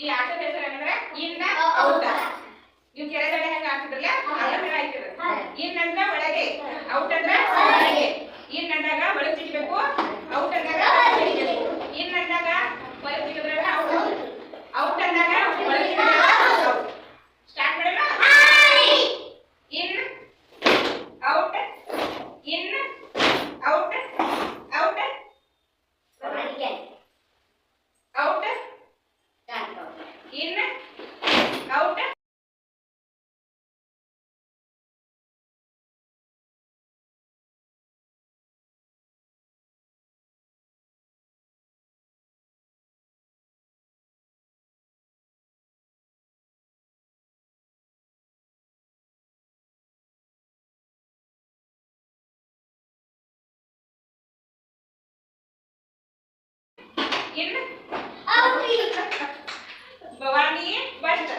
ಈ ಆಟದ ಹೆಸರು ಏನಂದ್ರೆ ಇನ್ನ ಔಟ ನೀವು ಕೆಳಗಡೆ ಹೆಂಗ ಆಗ್ತಿದ್ರಲ್ಲ ಅದನ್ನ ಆಯ್ತದ ಇನ್ ಅಂದ್ರ ಒಳಗೆ ಔಟ್ ಅಂದ್ರ ಒಳಗೆ. ಇನ್ ಅಂದಾಗ ಒಳಗೆ ತಿನ್ಬೇಕು ಔಟ್ ಅಂದಾಗ ಇನ್ ಅಂದಾಗ ಒಳಗೆ ಔಟ್ ಔಟ್ ಅಂದಾಗ ಒಳಗೆ ಸ್ಟಾರ್ಟ್ ಮಾಡೋಣ? ಇನ್ ಔಟ್ ಇನ್ ಔಟ್ भगवान नहीं ah,